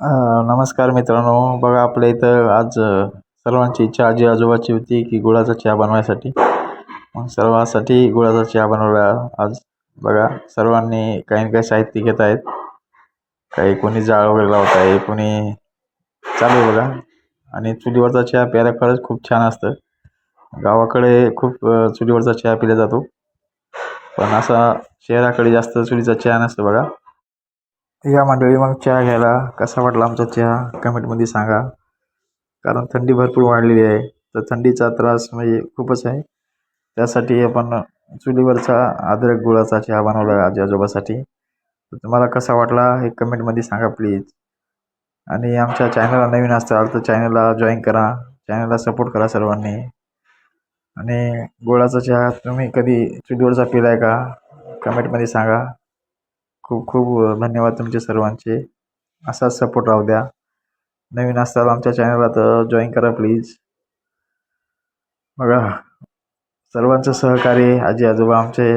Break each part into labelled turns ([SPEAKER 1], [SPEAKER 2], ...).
[SPEAKER 1] नमस्कार मित्रांनो. बघा आपल्या इथं आज सर्वांची इच्छा आजी आजोबाची होती की गुळाचा चहा बनवायसाठी. मग सर्वांसाठी गुळाचा चहा बनवला आज. बघा सर्वांनी काही ना काही साहित्य घेत आहेत. काही कोणी जाळ वगैरे लावत आहे कोणी चालू बघा. आणि चुलीवरचा चहा प्यायला खरंच खूप छान असतं. गावाकडे खूप चुलीवरचा चहा पिला जातो. पण असा शहराकडे जास्त चुलीचा चहा नसतो बघा. या मंडळी मग चहा घ्यायला कसा वाटला आमचा चहा? कमेंटमध्ये सांगा. कारण थंडी भरपूर वाढलेली आहे. तर थंडीचा त्रास म्हणजे खूपच आहे. त्यासाठी आपण चुलीवरचा अद्रक गुळाचा चहा बनवला आजी आजोबासाठी. तर तुम्हाला कसा वाटला हे कमेंटमध्ये सांगा प्लीज. आणि आमच्या चॅनलला नवीन असाल तर चॅनलला जॉईन करा. चॅनलला सपोर्ट करा सर्वांनी. आणि गुळाचा चहा तुम्ही कधी चुलीवरचा पिला आहे का? कमेंटमध्ये सांगा. खूप खूप धन्यवाद तुमचे सर्वांचे. असाच सपोर्ट राहू द्या. नवीन असाल आमच्या चॅनलला तर जॉईन करा प्लीज बघा सर्वांचं सहकार्य आजी आजोबा आमचे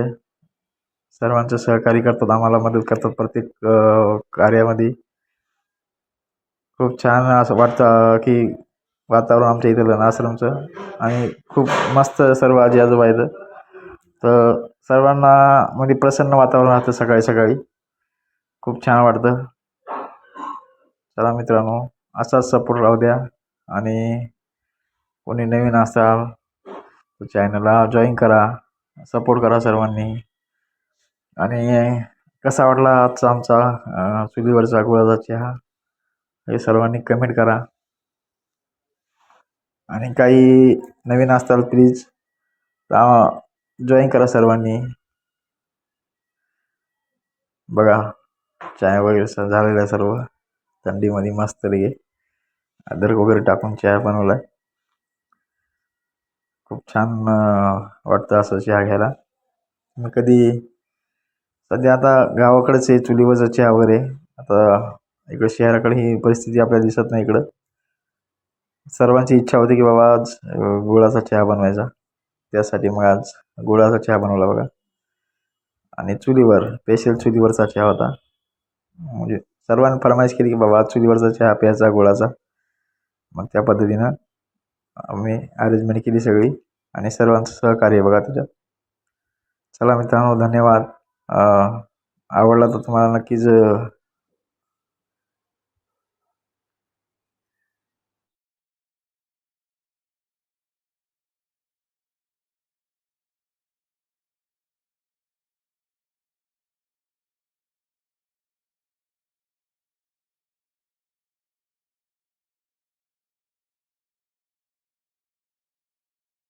[SPEAKER 1] सर्वांचं सहकार्य करतात आम्हाला मदत करतात प्रत्येक कार्यामध्ये. खूप छान असं वाटतं की वातावरण आमच्या इथलं आश्रमचं. आणि खूप मस्त सर्व आजी आजोबा आहेत. तर सर्वांना म्हणजे प्रसन्न वातावरण राहतं सकाळी सकाळी. खूप छान वाटतं. चला मित्रांनो असाच सपोर्ट राहू द्या. आणि कोणी नवीन असाल तर चॅनलला जॉईन करा सपोर्ट करा सर्वांनी. आणि कसा वाटला आजचा आमचा चुलीवरचा गुळाचा चहा? हे सर्वांनी कमेंट करा. आणि काही नवीन असताल प्लीज जॉईन करा सर्वांनी. बघा. चाय वगैरे स- झालेलं आहे सर्व. थंडीमध्ये मस्त लगे अद्रक वगैरे टाकून चहा बनवला आहे खूप छान वाटतं असं चहा घ्यायला. मी कधी सध्या आता गावाकडेच आहे चुलीवरचा चहा वगैरे. आता इकडं शहराकडे ही परिस्थिती आपल्याला दिसत नाही इकडं. सर्वांची इच्छा होती की बाबा आज गुळाचा चहा बनवायचा. त्यासाठी मग आज गुळाचा चहा बनवला बघा. आणि चुलीवर स्पेशल चुलीवरचा चहा होता. म्हणजे सर्वांनी फरमाईश केली की बाबा चुलीवरचा चहा प्यायचा गुळाचा मग त्या पद्धतीनं आम्ही अरेंजमेंट केली सगळी आणि सर्वांचं सहकार्य बघा त्याच्यात. चला मित्रांनो धन्यवाद. आवडला तर तुम्हाला नक्कीच